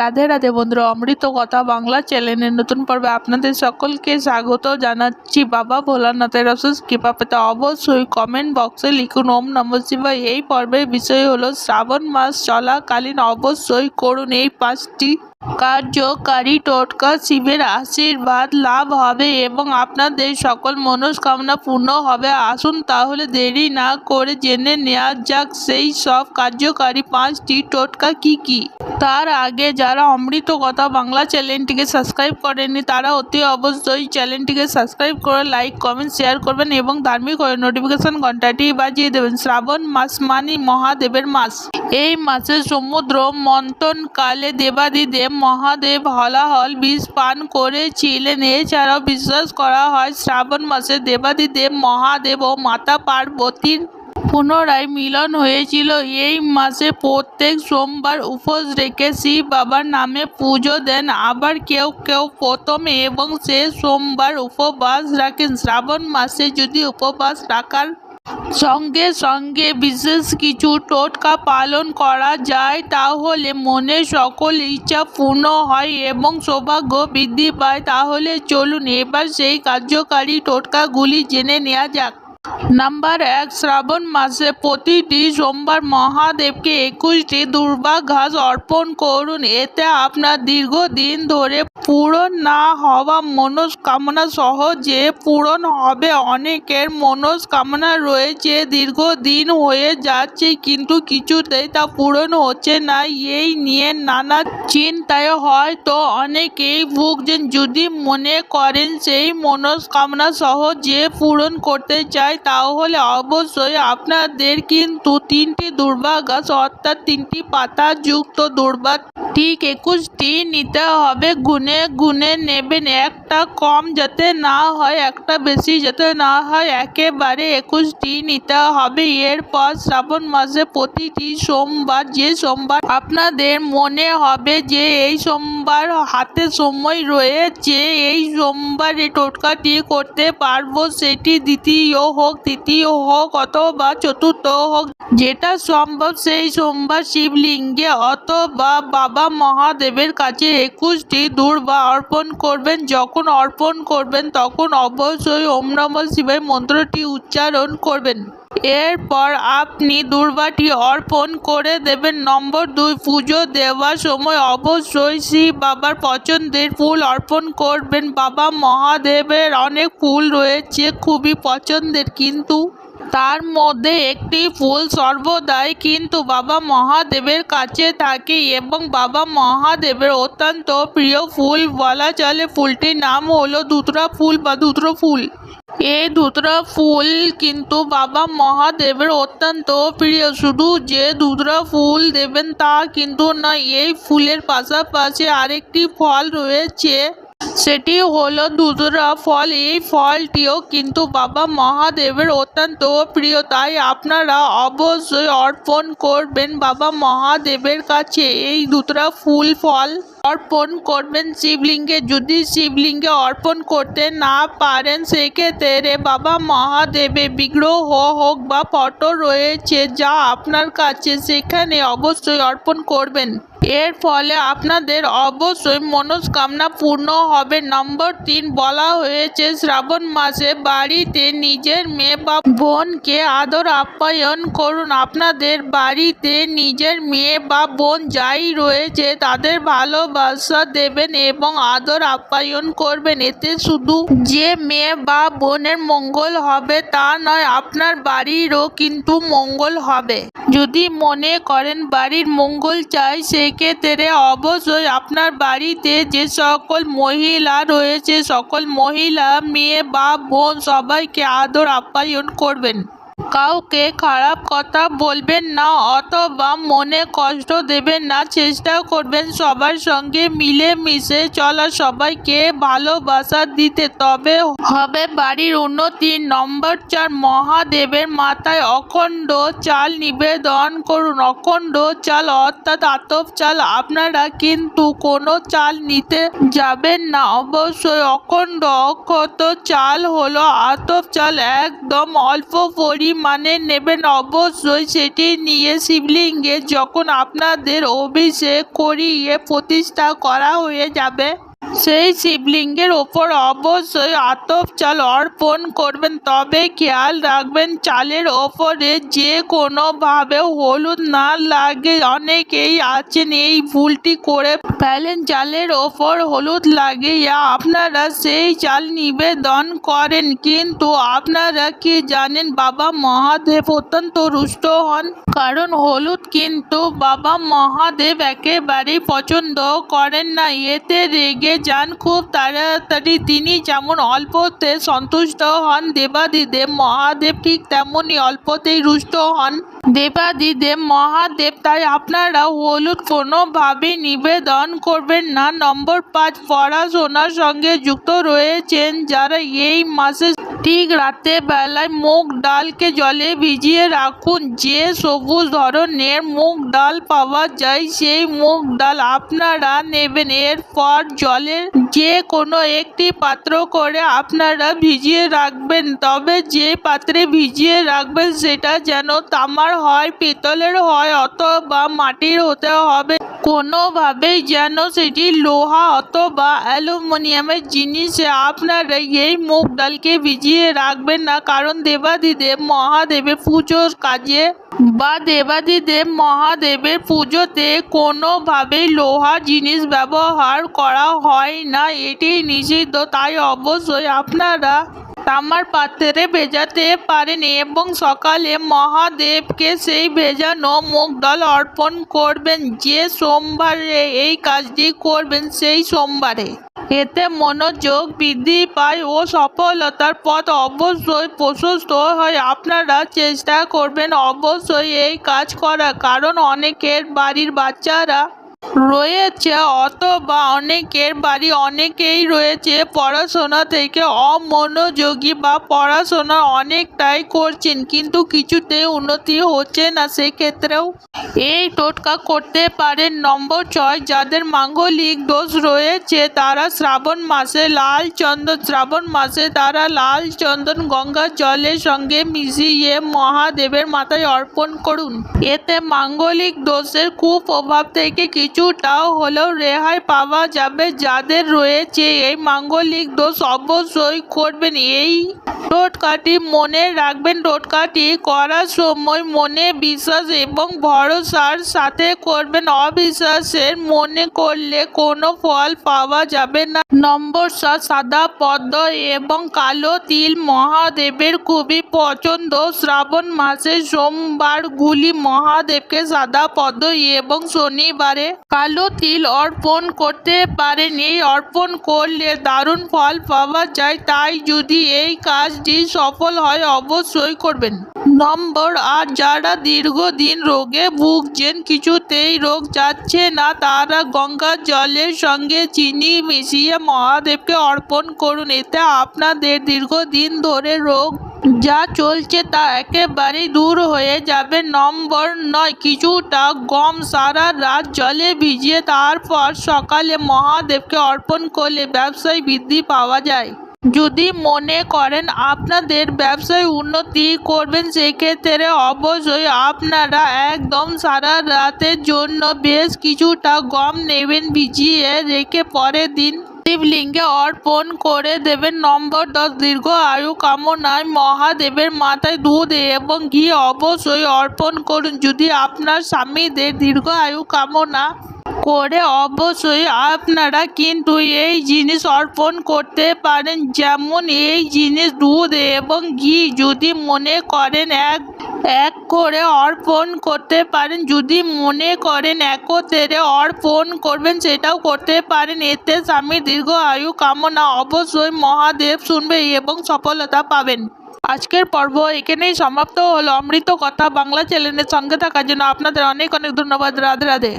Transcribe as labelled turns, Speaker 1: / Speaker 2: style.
Speaker 1: রাধে রাধে বন্ধুরা, অমৃত কথা বাংলা চ্যানেলের নতুন পর্বে আপনাদের সকলকে স্বাগত জানাচ্ছি। বাবা ভোলানাথের অশেষ কৃপা পেতে অবশ্যই কমেন্ট বক্সে লিখুন, ওম নম শিবাই এই পর্বের বিষয় হলো শ্রাবণ মাস চলাকালীন। অবশ্যই করুন এই পাঁচটি কার্যকারী টোটকা শিবের আশীর্বাদ লাভ হবে এবং আপনাদের সকল মনস্কামনা পূর্ণ হবে। আসুন তাহলে দেরি না করে জেনে নেওয়া যাক সেই সব কার্যকারী পাঁচটি টোটকা কি কি। তার আগে যারা অমৃত কথা বাংলা চ্যানেলটিকে সাবস্ক্রাইব করেননি, তারা অতি অবশ্যই চ্যানেলটিকে সাবস্ক্রাইব করে লাইক, কমেন্ট, শেয়ার করবেন এবং ধার্মিক হয়ে নোটিফিকেশন ঘন্টাটি বাজিয়ে দেবেন। শ্রাবণ মাস মানে মহাদেবের মাস। এই মাসে সমুদ্র মন্থনকালে দেবাদিদেব মহাদেব হলাহল বিষ পান করেছিলেন। এছাড়াও বিশ্বাস করা হয়, শ্রাবণ মাসে দেবাদিদেব, মহাদেব ও মাতা পার্বতীর পুনরায় মিলন হয়েছিল। এই মাসে প্রত্যেক সোমবার উপোস রেখে শিব বাবার নামে পুজো দেন। আবার কেউ কেউ প্রথম এবং শেষ সোমবার উপবাস রাখেন। শ্রাবণ মাসে যদি উপবাস রাখার সঙ্গে সঙ্গে বিশেষ কিছু টোটকা পালন করা যায় তাহলে মনের সকল ইচ্ছা পূর্ণ হয় এবং সৌভাগ্য বৃদ্ধি পায়। তাহলে চলুন, এবার সেই কার্যকারী টোটকাগুলি জেনে নেওয়া যাক। নাম্বার এক, শ্রাবণ মাসে প্রতিটি সোমবার মহাদেবকে একুশটি দুর্বা ঘাস অর্পণ করুন। এতে আপনার দীর্ঘদিন ধরে পূরণ না হওয়া মনস্কামনা সহজে পূরণ হবে, অনেকের মনস্কামনা রয়েছে, দীর্ঘদিন হয়ে যাচ্ছে, কিন্তু কিছুতেই তা পূরণ হচ্ছে না। এই নিয়ে নানা চিন্তায় হয়তো অনেকেই ভুগছেন। যদি মনে করেন সেই মনস্কামনা সহজে পূরণ করতে চায় তাহলে অবশ্যই আপনাদের কিন্তু তিনটি দুর্বা গাছ অর্থাৎ তিনটি পাতা যুক্ত দুর্বা ঠিক একুশটি নিতে হবে, গুনে গুনে নেবেন। একটা কম যাতে না হয়, একটা বেশি যাতে না হয়, একেবারে একুশটি নিতে হবে। এরপর শ্রাবণ মাসে প্রতিটি সোমবার, যে সোমবার আপনাদের মনে হবে যে এই সোমবার হাতে সময় রয়েছে, এই সোমবার টোটকাটি করতে পারব, সেটি দ্বিতীয় হোক তৃতীয় হোক অথবা চতুর্থ হোক, যেটা সম্ভব সেই সোমবার শিবলিঙ্গে অথবা বাবা মহাদেবের কাছে একুশটি দুর্বা অর্পণ করবেন। যখন অর্পণ করবেন, তখন অবশ্যই ওম নম শিবের মন্ত্রটি উচ্চারণ করবেন। এরপর আপনি দুর্বাটি অর্পণ করে দেবেন। নম্বর দুই, পুজো দেওয়ার সময় অবশ্যই শ্রী বাবার পছন্দের ফুল অর্পণ করবেন। বাবা মহাদেবের অনেক ফুল রয়েছে, খুবই পছন্দের, কিন্তু তার মধ্যে একটি ফুল সর্বদাই কিন্তু বাবা মহাদেবের কাছে থাকে এবং বাবা মহাদেবের অত্যন্ত প্রিয় ফুল বলা চলে ফুলটির নাম হলো ধুতরা ফুল বা ধুতরো ফুল। এই ধুতরা ফুল কিন্তু বাবা মহাদেবের অত্যন্ত প্রিয়। শুধু যে ধুতরা ফুল দেবেন তা কিন্তু নয়, এই ফুলের পাশাপাশি আরেকটি ফল রয়েছে। সেটি হলো ধুতরা ফল। এই ফলটিও কিন্তু বাবা মহাদেবের অত্যন্ত প্রিয়, তাই আপনারা অবশ্যই অর্পণ করবেন বাবা মহাদেবের কাছে। এই ধুতরা ফুল ফল অর্পণ করবেন শিবলিঙ্গে। যদি শিবলিঙ্গে অর্পণ করতে না পারেন, সেক্ষেত্রে বাবা মহাদেবে বিগ্রহ হোক বা ফটো রয়েছে যা আপনার কাছে, সেখানে অবশ্যই অর্পণ করবেন। এর ফলে আপনাদের অবশ্যই মনস্কামনা পূর্ণ হবে। নম্বর তিন, বলা হয়েছে, শ্রাবণ মাসে বাড়িতে নিজের মেয়ে বা বোনকে আদর আপ্যায়ন করুন। আপনাদের বাড়িতে নিজের মেয়ে বা বোন যাই রয়েছে, তাদের ভালোবাসা দেবেন এবং আদর আপ্যায়ন করবেন। এতে শুধু যে মেয়ে বা বোনের মঙ্গল হবে তা নয়, আপনার বাড়িরও কিন্তু মঙ্গল হবে। যদি মনে করেন বাড়ির মঙ্গল চাই সেক্ষেত্রে অবশ্যই আপনার বাড়িতে যে সকল মহিলা রয়েছে, সকল মহিলা, মেয়ে বা বোন সবাইকে আদর আপ্যায়ন করবেন। কাউকে খারাপ কথা বলবেন না অথবা মনে কষ্ট দেবেন না, চেষ্টা করবেন সবার সঙ্গে মিলেমিশে চলা, সবাইকে ভালোবাসা দিতে। তবে হবে বাড়ির উন্নতি। নম্বর চার, মহাদেবের মাথায় অখণ্ড চাল নিবেদন করুন। অখণ্ড চাল অর্থাৎ আতপ চাল। আপনারা কিন্তু কোনো চাল নিতে যাবেন না। অবশ্যই অখণ্ড অক্ষত চাল হলো আতপ চাল। একদম অল্প পরিমাণ পরিমাণে নেবেন। অবশ্যই সেটি নিয়ে শিবলিঙ্গে যখন আপনাদের অভিষেক করিয়ে প্রতিষ্ঠা করা হয়ে যাবে। সেই শিবলিঙ্গের ওপর অবশ্যই আতপ চাল অর্পণ করবেন। তবে খেয়াল রাখবেন, চালের ওপরে যে কোনোভাবে হলুদ না লাগে, অনেকেই আছেন এই ভুলটি করে ফেলেন। চালের ওপর হলুদ লাগিয়ে আপনারা সেই চাল নিবেদন করেন। কিন্তু আপনারা কি জানেন, বাবা মহাদেব অত্যন্ত রুষ্ট হন? কারণ হলুদ কিন্তু বাবা মহাদেব একেবারেই পছন্দ করেন না। এতে রেগে যান খুব তাড়াতাড়ি। তিনি যেমন অল্পতে সন্তুষ্ট হন, দেবাদিদেব মহাদেব ঠিক তেমনই অল্পতেই রুষ্ট হন। দেবাদিদেব মহাদেব, তাই আপনারা হলুদ কোনোভাবে নিবেদন করবেন না। নম্বর পাঁচ, পড়াশোনার সঙ্গে যুক্ত রয়েছেন যারা এই মাসে ঠিক রাতে বেলায় মুগ ডালকে জলে ভিজিয়ে রাখুন। যে সবুজ ধরনের মুগ ডাল পাওয়া যায়, সেই মুগ ডাল আপনারা নেবেন। এরপর জলের যে কোনো একটি পাত্র করে আপনারা ভিজিয়ে রাখবেন। তবে যে পাত্রে ভিজিয়ে রাখবেন, সেটা যেন তামার হয়, পিতলের হয় অথবা মাটির হতে হবে। কোনোভাবেই যেন সেটি লোহা অথবা অ্যালুমিনিয়ামের জিনিসে আপনারা এই মুগ ডালকে ভিজিয়ে রাখবেন না, কারণ দেবাদিদেব মহাদেবের পুজোর কাজে বা দেবাদিদেব মহাদেবের পুজোতে কোনোভাবেই লোহা জিনিস ব্যবহার করা হয় না, এটি নিষিদ্ধ। তাই অবশ্যই আপনারা তামার পাত্রে ভেজাতে পারেন এবং সকালে মহাদেবকে সেই ভেজানো মুগ ডাল অর্পণ করবেন। যে সোমবারে এই কাজটি করবেন, সেই সোমবারে। এতে মনোযোগ বৃদ্ধি পায় ও সফলতার পথ অবশ্যই প্রশস্ত হয়। আপনারা চেষ্টা করবেন অবশ্যই এই কাজ করা কারণ অনেকের বাড়ির বাচ্চারা রয়েছে, অথবা অনেকের বাড়ি অনেকেই রয়েছে। পড়াশোনা থেকে অমনোযোগী বা পড়াশোনা অনেকটাই করছেন, কিন্তু কিছুতেই উন্নতি হচ্ছে না সেক্ষেত্রেও। এই টোটকা করতে পারেন। নম্বর ছয়, যাদের মাঙ্গলিক দোষ রয়েছে, তারা শ্রাবণ মাসে লাল চন্দন, শ্রাবণ মাসে তারা লাল চন্দন গঙ্গা জলের সঙ্গে মিশিয়ে মহাদেবের মাথায় অর্পণ করুন। এতে মাঙ্গলিক দোষের কুপ্রভাব থেকে কিছুটাও হলেও রেহাই পাওয়া যাবে যাদের রয়েছে। এই মাঙ্গলিক দোষ অবশ্যই করবেন। এই টোটকাটি মনে রাখবেন। টোটকাটি করার সময় মনে বিশ্বাস এবং ভরসার সাথে করবেন। অবিশ্বাসের মনে করলে কোনো ফল পাওয়া যাবে না। নম্বর সাদা পদ্ম এবং কালো তিল মহাদেবের খুবই পছন্দ। শ্রাবণ মাসে সোমবারগুলি মহাদেবকে সাদা পদ্ম এবং শনিবারে কালো তিল অর্পণ করতে পারেন। এই অর্পণ করলে দারুণ ফল পাওয়া যায়। তাই যদি এই কাজটি সফল হয়, অবশ্যই করবেন। নম্বর, আর যারা দীর্ঘদিন রোগে ভুগছেন, কিছুতেই রোগ যাচ্ছে না। তারা গঙ্গার জলের সঙ্গে চিনি মিশিয়ে মহাদেবকে অর্পণ করুন। এতে আপনাদের দীর্ঘদিন ধরে রোগ যা চলছে তা একেবারেই দূর হয়ে যাবে। নম্বর নয়, কিছুটা গম সারা রাত জলে ভিজিয়ে তারপর সকালে মহাদেবকে অর্পণ করলে ব্যবসায় বৃদ্ধি পাওয়া যায়। যদি মনে করেন আপনাদের ব্যবসায় উন্নতি করবেন, সেক্ষেত্রে অবশ্যই আপনারা একদম সারা রাতের জন্য বেশ কিছুটা গম নেবেন, ভিজিয়ে রেখে পরের দিন শিবলিঙ্গে অর্পণ করে দেবেন। নম্বর দশ, দীর্ঘ আয়ু কামনায় মহাদেবের মাথায় দুধ এবং ঘি অবশ্যই অর্পণ করুন। যদি আপনার স্বামীদের দীর্ঘ আয়ু কামনা করে অবশ্যই আপনারা কিন্তু এই জিনিস অর্পণ করতে পারেন। যেমন এই জিনিস দুধ এবং ঘি যদি মনে করেন এক এক করে অর্পণ করতে পারেন। যদি মনে করেন একত্রে অর্পণ করবেন, সেটাও করতে পারেন। এতে স্বামীর দীর্ঘ আয়ু কামনা অবশ্যই মহাদেব শুনবে এবং সফলতা পাবেন। আজকের পর্ব এখানেই সমাপ্ত হলো। অমৃত কথা বাংলা চ্যানেলের সঙ্গে থাকার জন্য আপনাদের অনেক অনেক ধন্যবাদ। রাধে রাধে।